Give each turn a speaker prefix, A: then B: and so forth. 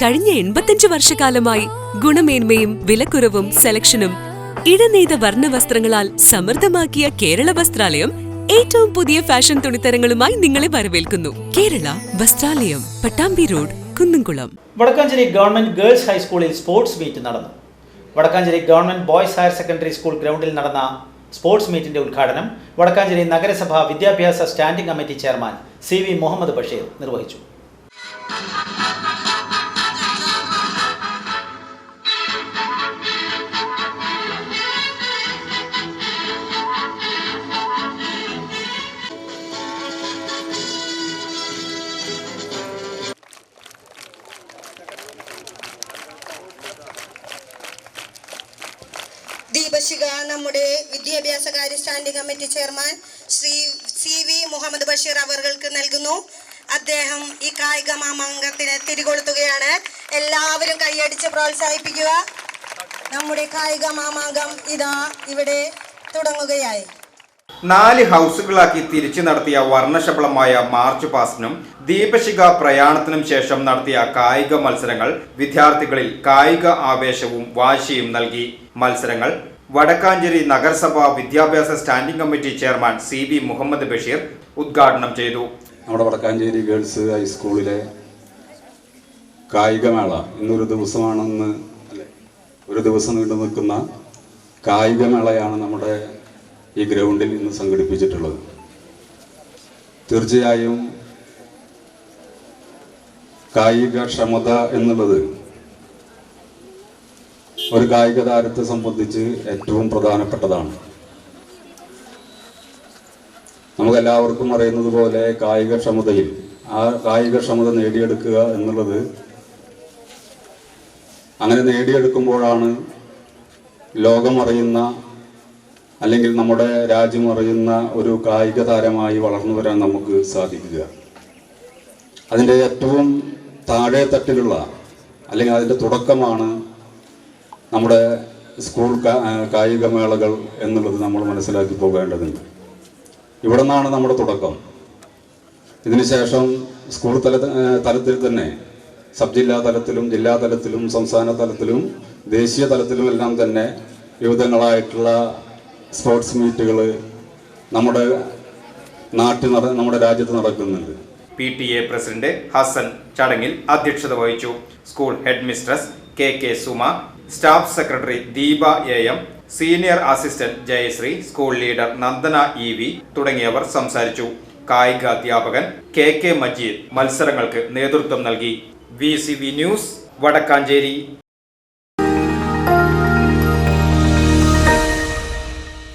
A: കഴിഞ്ഞ എൺപത്തിയഞ്ച് വർഷക്കാലമായി ഗുണമേന്മയും വിലക്കുറവും സെലക്ഷനും ഇടനെയ്ത വർണ വസ്ത്രങ്ങളാൽ സമൃദ്ധമാക്കിയ കേരള വസ്ത്രാലയം ഏറ്റവും പുതിയ ഫാഷൻ തുണിത്തരങ്ങളുമായി നിങ്ങളെ വരവേൽക്കുന്നു. Kerala Vastralayam Pattambi road Kunnamkulam.
B: Vadakkanchery government girls ഹൈസ്കൂളിൽ സ്പോർട്സ് മീറ്റ് നടന്നു. Vadakkanchery government boys higher secondary school ഗ്രൗണ്ടിൽ നടന്ന സ്പോർട്സ് മീറ്റിന്റെ ഉദ്ഘാടനം വടക്കാഞ്ചേരി നഗരസഭ വിദ്യാഭ്യാസ standing committee chairman C V Muhammad Basheer നിർവഹിച്ചു.
C: ദീപശിഖ നമ്മുടെ വിദ്യാഭ്യാസ കാര്യ standing committee chairman Shri C V Muhammad Basheer അവർക്ക് നൽകുന്നു. അദ്ദേഹം ഈ കായിക മാമാങ്കത്തിന് തിരികൊളുത്തുകയാണ്. എല്ലാവരും കൈയടിച്ച് പ്രോത്സാഹിപ്പിക്കുക. നമ്മുടെ കായിക മാമാങ്കം ഇതാ ഇവിടെ തുടങ്ങുകയായി.
D: നാല് ഹൗസുകളാക്കി തിരിച്ചു നടത്തിയ വർണശബളമായ മാർച്ച് പാസ്റ്റിനും ദീപശിഖ പ്രയാണത്തിനും ശേഷം നടത്തിയ കായിക മത്സരങ്ങൾ വിദ്യാർത്ഥികളിൽ കായിക ആവേശവും വാശിയും നൽകി. മത്സരങ്ങൾ വടക്കാഞ്ചേരി നഗരസഭാ വിദ്യാഭ്യാസ standing committee chairman C B Muhammad Basheer ഉദ്ഘാടനം ചെയ്തു.
E: നമ്മുടെ വടക്കാഞ്ചേരി ഗേൾസ് ഹൈസ്കൂളിലെ കായികമേള ഇന്നൊരു ദിവസമാണെന്ന് ഒരു ദിവസം നീണ്ടു നിൽക്കുന്ന കായികമേളയാണ് നമ്മുടെ ഈ ഗ്രൗണ്ടിൽ ഇന്ന് സംഘടിപ്പിച്ചിട്ടുള്ളത്. തീർച്ചയായും കായിക ക്ഷമത എന്നുള്ളത് ഒരു കായിക താരത്തെ സംബന്ധിച്ച് ഏറ്റവും പ്രധാനപ്പെട്ടതാണ്. നമുക്കെല്ലാവർക്കും അറിയുന്നത് പോലെ കായിക ക്ഷമതയിൽ ആ കായിക ക്ഷമത നേടിയെടുക്കുക എന്നുള്ളത് അങ്ങനെ നേടിയെടുക്കുമ്പോഴാണ് ലോകം അറിയുന്ന അല്ലെങ്കിൽ നമ്മുടെ രാജ്യം അറിയുന്ന ഒരു കായിക താരമായി വളർന്നു വരാൻ നമുക്ക് സാധിക്കുക. അതിന്റെ ഏറ്റവും താഴെ തട്ടിലുള്ള അല്ലെങ്കിൽ അതിന്റെ തുടക്കമാണ് നമ്മുടെ സ്കൂൾ കായിക മേളകൾ എന്നുള്ളത് നമ്മൾ മനസ്സിലാക്കി പോകേണ്ടതുണ്ട്. ഇവിടെ നിന്നാണ് നമ്മുടെ തുടക്കം. ഇതിനുശേഷം സ്കൂൾ തല തലത്തിൽ തന്നെ സബ് ജില്ലാ തലത്തിലും ജില്ലാ തലത്തിലും സംസ്ഥാന തലത്തിലും ദേശീയ തലത്തിലും എല്ലാം തന്നെ വിവിധങ്ങളായിട്ടുള്ള സ്പോർട്സ് മീറ്റുകൾ നമ്മുടെ നാട്ടിൽ നട നമ്മുടെ രാജ്യത്ത് നടക്കുന്നുണ്ട്.
D: P T A president Hassan ചടങ്ങിൽ അധ്യക്ഷത വഹിച്ചു. School headmistress K K Suma staff secretary Deepa A M senior assistant Jayashree school leader Nandana E V തുടങ്ങിയവർ സംസാരിച്ചു. കായിക അധ്യാപകൻ കെ കെ മജീദ് മത്സരങ്ങൾക്ക് നേതൃത്വം നൽകി. V C V news Vadakkanchery.